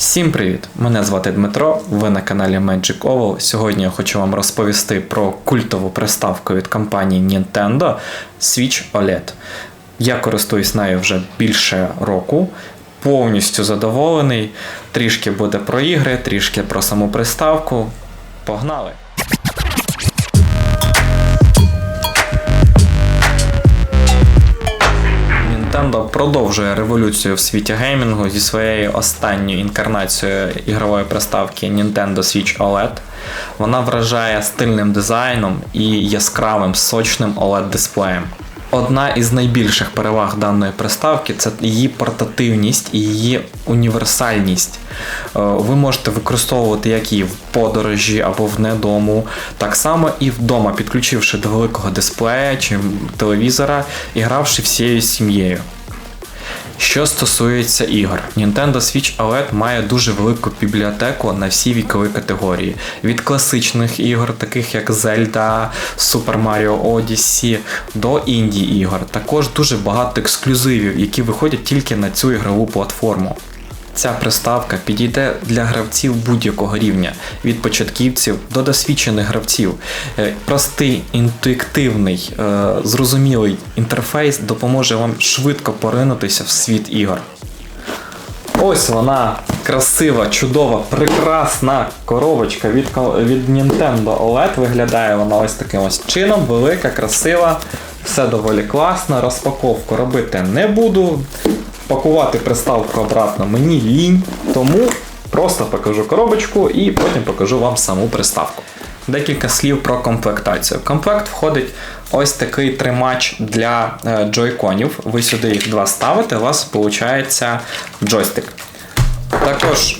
Всім привіт! Мене звати Дмитро. Ви на каналі Magic Oval. Сьогодні я хочу вам розповісти про культову приставку від компанії Nintendo Switch OLED. Я користуюсь нею вже більше року, повністю задоволений. Трішки буде про ігри, трішки про саму приставку. Погнали! Nintendo продовжує революцію в світі геймінгу зі своєю останньою інкарнацією ігрової приставки Nintendo Switch OLED. Вона вражає стильним дизайном і яскравим сочним OLED-дисплеєм. Одна із найбільших переваг даної приставки це її портативність і її універсальність. Е, Ви можете використовувати як її в подорожі або в недому, так само і вдома, підключивши до великого дисплея чи телевізора і гравши всією сім'єю. Що стосується ігор, Nintendo Switch OLED має дуже велику бібліотеку на всі вікові категорії. Від класичних ігор, таких як Zelda, Super Mario Odyssey, до інді ігор. Також дуже багато ексклюзивів, які виходять тільки на цю ігрову платформу. Ця приставка підійде для гравців будь-якого рівня, від початківців до досвідчених гравців. Е, Простий, інтуїтивний, е, зрозумілий інтерфейс допоможе вам швидко поринутися в світ ігор. Ось вона красива, чудова, прекрасна коробочка від, від Nintendo OLED. Виглядає вона ось таким ось чином, велика, красива, все доволі класно. Розпаковку робити не буду. Пакувати приставку обратно мені лінь, тому просто покажу коробочку і потім покажу вам саму приставку. Декілька слів про комплектацію. В комплект входить ось такий тримач для е, джойконів. Ви сюди їх два ставите, у вас виходить джойстик. Також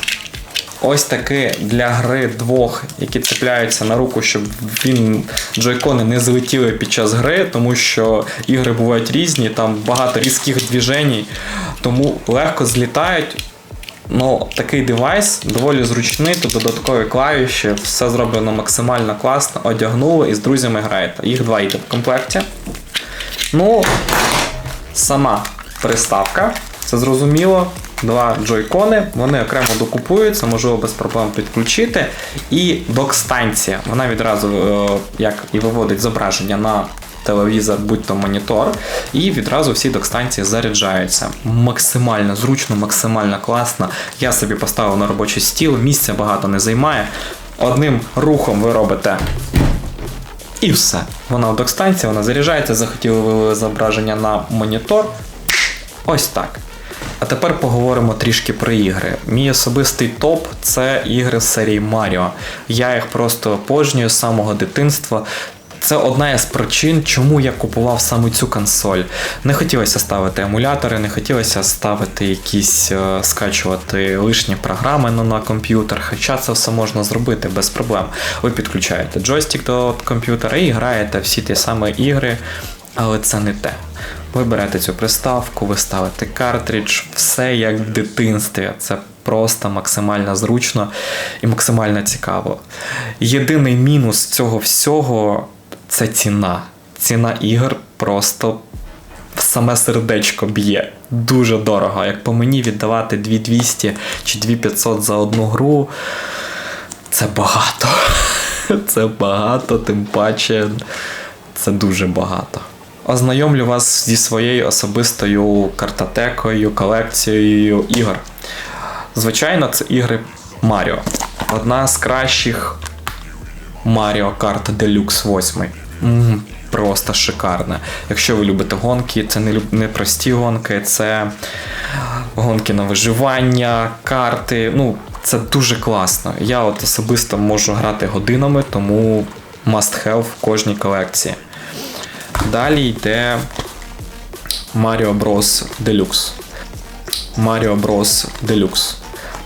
ось таки для гри двох, які цепляються на руку, щоб він джойкони не злетіли під час гри, тому що ігри бувають різні, там багато різких движень, тому легко злітають. Ну, такий девайс доволі зручний, тут додаткові клавіші, все зроблено максимально класно, одягнули і з друзями граєте. Їх два йде в комплекті. Ну, сама приставка, це зрозуміло. Два джойкони, вони окремо докупуються, можливо без проблем підключити. І док-станція. Вона відразу е, як і виводить зображення на телевізор, будь-то монітор, і відразу всі док-станції заряджаються. Максимально зручно, максимально класно. Я собі поставив на робочий стіл, місця багато не займає. Одним рухом ви робите і все. Вона в док-станції, вона заряджається, захотіли ви зображення на монітор. Ось так. А тепер поговоримо трішки про ігри. Мій особистий топ це ігри з серії Маріо. Я їх просто обожнюю з самого дитинства. Це одна із причин, чому я купував саме цю консоль. Не хотілося ставити емулятори, не хотілося ставити якісь е, скачувати лишні програми на, на комп'ютер, хоча це все можна зробити без проблем. Ви підключаєте джойстик до комп'ютера і граєте всі ті самі ігри, але це не те. Ви берете цю приставку, ви ставите картридж, все як в дитинстві. Це просто максимально зручно і максимально цікаво. Єдиний мінус цього всього це ціна. Ціна ігор просто в саме сердечко б'є. Дуже дорого. Як по мені віддавати 2200 чи 2500 за одну гру, це багато. Це багато, тим паче це дуже багато. Ознайомлю вас зі своєю особистою картотекою, колекцією ігор. Звичайно, це ігри Маріо. Одна з кращих Mario Kart Deluxe 8. М, Просто шикарна. Якщо ви любите гонки, це не, не прості гонки, це гонки на виживання, карти. Ну, це дуже класно. Я от особисто можу грати годинами, тому must have в кожній колекції. Далі йде Mario Bros. Deluxe. Mario Bros. Deluxe.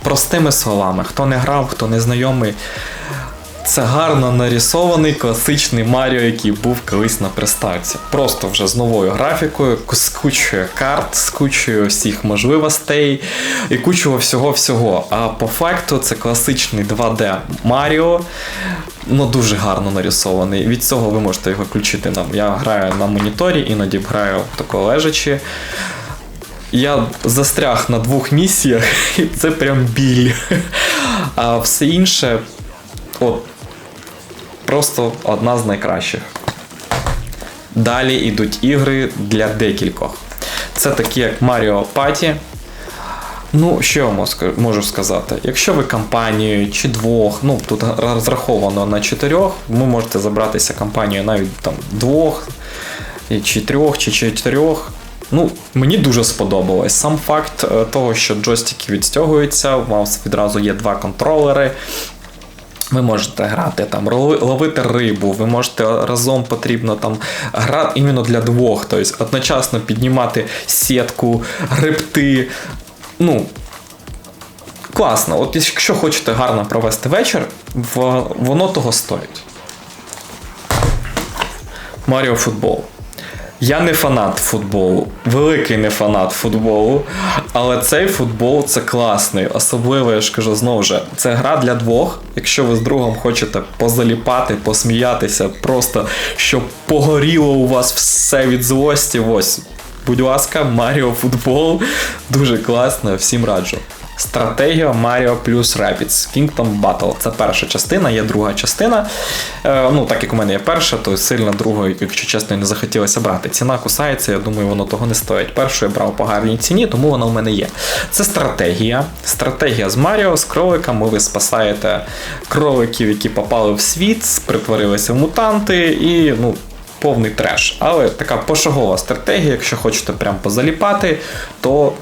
Простими словами, хто не грав, хто не знайомий, це гарно нарисований класичний Маріо, який був колись на приставці. Просто вже з новою графікою, з кучою карт, з кучою всіх можливостей і кучою всього-всього. А по факту це класичний 2D Маріо, ну дуже гарно нарисований. Від цього ви можете його включити. на- Я граю на моніторі, іноді граю тако лежачи. я застряг на двох місіях, і це прям біль. А все інше, от, просто одна з найкращих. Далі йдуть ігри для декількох. Це такі, як Mario Party. Ну, що я можу сказати? Якщо ви компанією чи двох, ну тут розраховано на чотирьох, ви можете забратися компанією навіть там двох, чи трьох, чи чотирьох. Ну, мені дуже сподобалось. Сам факт е, того, що джойстики відстягуються, у вас відразу є два контролери. Ви можете грати там, ловити рибу, ви можете разом потрібно там грати іменно для двох, тобто одночасно піднімати сітку, гребти. Ну, класно. От якщо хочете гарно провести вечір, воно того стоїть. Маріо футбол. Я не фанат футболу, великий не фанат футболу, але цей футбол це класний. Особливо, я ж кажу, знову ж, це гра для двох. Якщо ви з другом хочете позаліпати, посміятися, просто щоб погоріло у вас все від злості. Ось, будь ласка, Маріо футбол дуже класно, всім раджу. Стратегія Mario Plus Rabbids Kingdom Battle. Це перша частина, є друга частина. Е, ну, так як у мене є перша, то сильно другої, якщо чесно, не захотілося брати. Ціна кусається, я думаю, воно того не стоїть. Першу я брав по гарній ціні, тому вона у мене є. Це стратегія. Стратегія з Маріо, з кроликами. Ви спасаєте кроликів, які попали в світ, притворилися в мутанти і, ну. Повний треш. Але така пошагова стратегія, якщо хочете прям позаліпати, то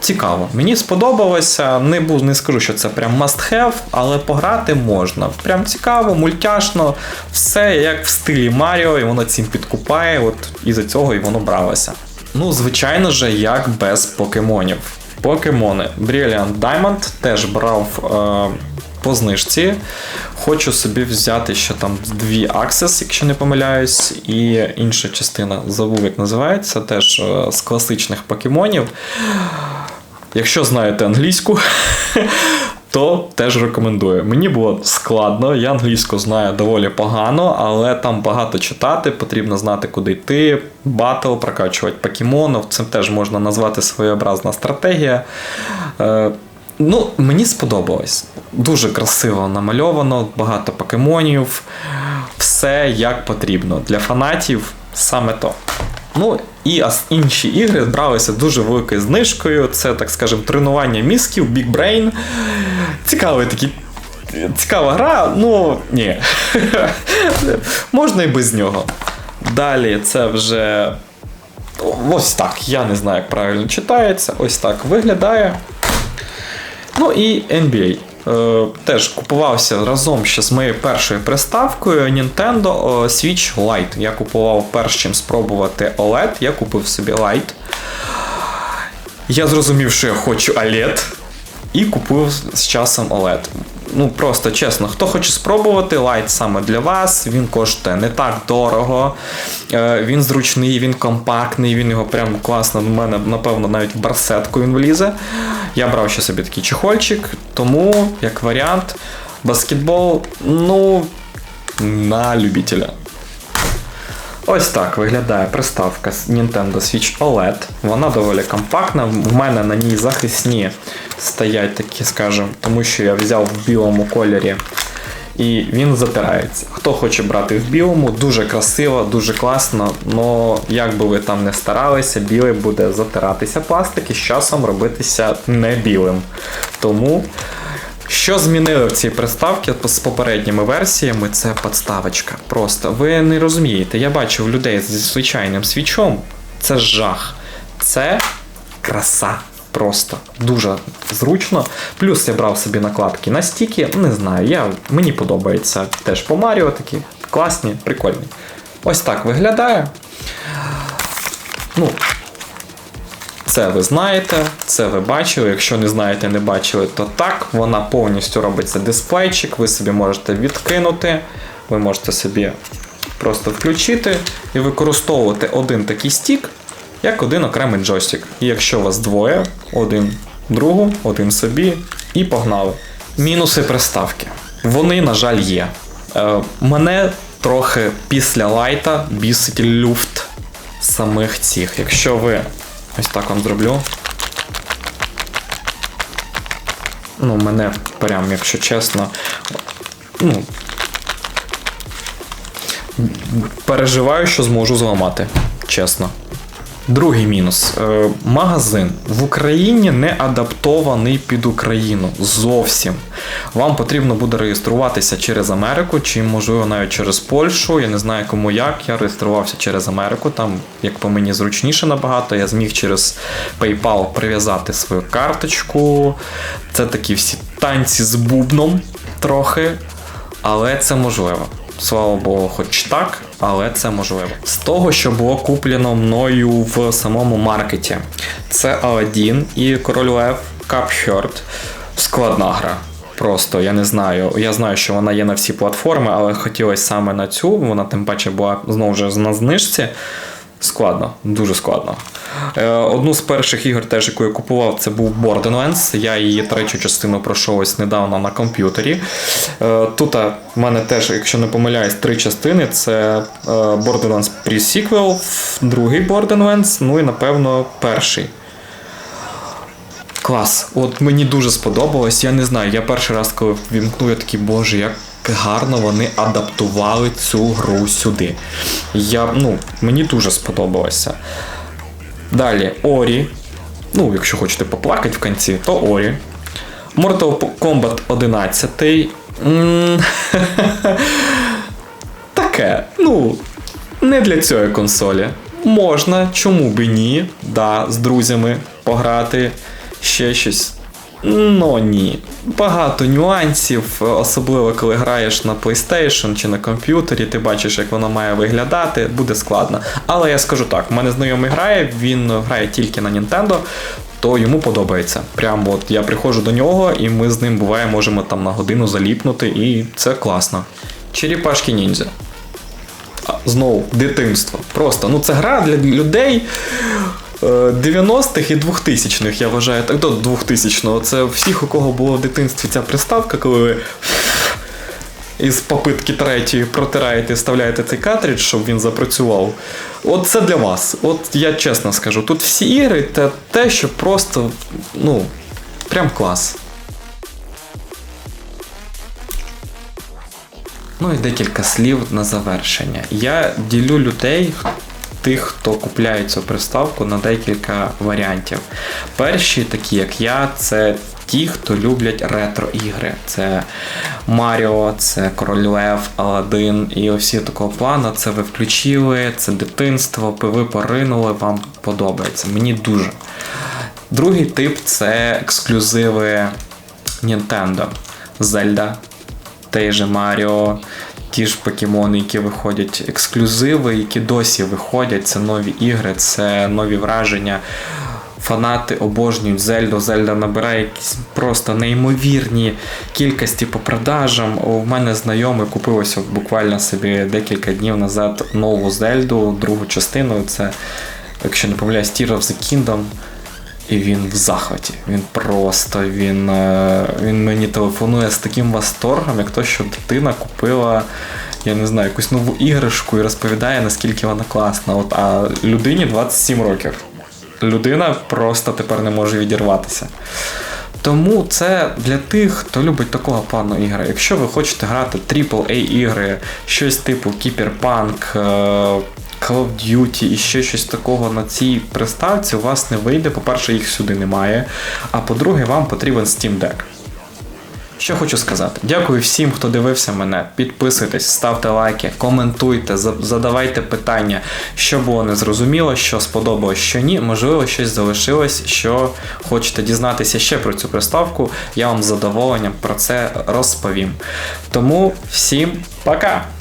цікаво. Мені сподобалося. Не був, не скажу, що це прям must have, але пограти можна. Прям цікаво, мультяшно, все як в стилі Маріо, і воно цим підкупає. От із-за цього і воно бралося. Ну, звичайно ж, як без покемонів. Покемони. Brilliant Diamond теж брав. Е- по знижці. Хочу собі взяти ще там дві Access, якщо не помиляюсь, і інша частина забув, як називається, теж е, з класичних покемонів. Якщо знаєте англійську, то теж рекомендую. Мені було складно, я англійську знаю доволі погано, але там багато читати, потрібно знати, куди йти, батл, прокачувати покемонів. Це теж можна назвати своєобразна стратегія. Ну, мені сподобалось. Дуже красиво намальовано, багато покемонів, все як потрібно. Для фанатів саме то. Ну і інші ігри збралися дуже великою знижкою. Це, так скажемо, тренування мізків, Big Brain. Цікавий такий. Цікава гра, ну ні. Можна і без нього. Далі це вже. Ось так. Я не знаю, як правильно читається. Ось так виглядає. Ну і NBA. Е, теж купувався разом ще з моєю першою приставкою Nintendo е, Switch Lite. Я купував перш чим спробувати OLED, я купив собі Lite. Я зрозумів, що я хочу OLED, і купив з часом OLED. Ну просто чесно, хто хоче спробувати, лайт саме для вас. Він коштує не так дорого. Е, Він зручний, він компактний, він його прям класно. В мене, напевно, навіть в барсетку він влізе. Я брав ще собі такий чехольчик, тому, як варіант, баскетбол, ну, на любителя. Ось так виглядає приставка Nintendo Switch OLED. Вона доволі компактна. В мене на ній захисні стоять такі, скажімо, тому що я взяв в білому кольорі. І він затирається. Хто хоче брати в білому, дуже красиво, дуже класно, але як би ви там не старалися, білий буде затиратися пластик і з часом робитися не білим. Тому що змінили в цій приставці з попередніми версіями, це подставочка. Просто ви не розумієте. Я бачив людей зі звичайним свічом. Це жах. Це краса. Просто дуже зручно. Плюс я брав собі накладки на стіки. Не знаю, я, мені подобається теж по Маріо такі класні, прикольні. Ось так виглядає. Ну, це ви знаєте, це ви бачили. Якщо не знаєте, не бачили, то так. Вона повністю робиться дисплейчик, ви собі можете відкинути, ви можете собі просто включити і використовувати один такий стік, як один окремий джойстик. І якщо вас двоє, один другу, один собі, і погнали. Мінуси приставки. Вони, на жаль, є. Е, мене трохи після лайта бісить люфт самих цих. Якщо ви Ось так вам зроблю. Ну, мене прям, якщо чесно, ну, переживаю, що зможу зламати, чесно. Другий мінус. Е, Магазин в Україні не адаптований під Україну зовсім. Вам потрібно буде реєструватися через Америку, чи можливо навіть через Польщу. Я не знаю кому як. Я реєструвався через Америку. Там, як по мені, зручніше набагато. Я зміг через PayPal прив'язати свою карточку. Це такі всі танці з бубном трохи, але це можливо. Слава Богу, хоч так, але це можливо. З того, що було куплено мною в самому маркеті, це Aladdin і Король Лев Cuphead. Складна гра. Просто я не знаю. Я знаю, що вона є на всі платформи, але хотілося саме на цю. Вона тим паче була знову ж на знижці. Складно, дуже складно. Е, Одну з перших ігор, теж яку я купував, це був Borderlands. Я її третю частину пройшов ось недавно на комп'ютері. Е, Тут в мене теж, якщо не помиляюсь, три частини: це е, Borderlands Pre-Sequel, другий Borderlands, ну і напевно перший. Клас. От мені дуже сподобалось. Я не знаю, я перший раз, коли вімкнув, я такий, боже, як гарно вони адаптували цю гру сюди. Я, ну, Мені дуже сподобалося. Далі Орі. Ну, якщо хочете поплакати в кінці, то Орі. Mortal Kombat 11. Таке. Ну, не для цієї консолі. Можна, чому би ні, да, з друзями пограти, ще щось. Ну ні. Багато нюансів, особливо коли граєш на PlayStation чи на комп'ютері, ти бачиш, як воно має виглядати, буде складно. Але я скажу так: в мене знайомий грає, він грає тільки на Nintendo, то йому подобається. Прямо от я приходжу до нього, і ми з ним буває можемо там на годину заліпнути, і це класно. Черепашки ніндзя. Знову дитинство. Просто ну це гра для людей. Е, 90-х і 2000-х, я вважаю, так до 2000-го. Це всіх, у кого було в дитинстві ця приставка, коли ви із попитки третьої протираєте, вставляєте цей картридж, щоб він запрацював. От це для вас. От я чесно скажу, тут всі ігри це те, що просто, ну, прям клас. Ну і декілька слів на завершення. Я ділю людей, тих, хто купляє цю приставку, на декілька варіантів. Перші, такі як я, це ті, хто люблять ретро-ігри. Це Маріо, це Король Лев, Аладдин і всі такого плану. Це ви включили, це дитинство, ви поринули, вам подобається. Мені дуже. Другий тип це ексклюзиви Nintendo. Зельда, той же Маріо, ті ж покемони, які виходять, ексклюзиви, які досі виходять, це нові ігри, це нові враження. Фанати обожнюють Зельду. Зельда набирає якісь просто неймовірні кількості по продажам. У мене знайомий купив ось буквально собі декілька днів назад нову Зельду, другу частину. Це, якщо не помиляюсь, Tear of the Kingdom. І він в захваті. Він просто він, е, він мені телефонує з таким восторгом, як то, що дитина купила, я не знаю, якусь нову іграшку і розповідає, наскільки вона класна. От, А людині 27 років. Людина просто тепер не може відірватися. Тому це для тих, хто любить такого плану ігри. Якщо ви хочете грати AAA ігри, щось типу Кіберпанк, Call of Duty і ще щось такого на цій приставці, у вас не вийде. По-перше, їх сюди немає. А по-друге, вам потрібен Steam Deck. Що хочу сказати, дякую всім, хто дивився мене. Підписуйтесь, ставте лайки, коментуйте, задавайте питання, що було незрозуміло, що сподобалось, що ні. Можливо, щось залишилось, що хочете дізнатися ще про цю приставку. Я вам з задоволенням про це розповім. Тому всім пока!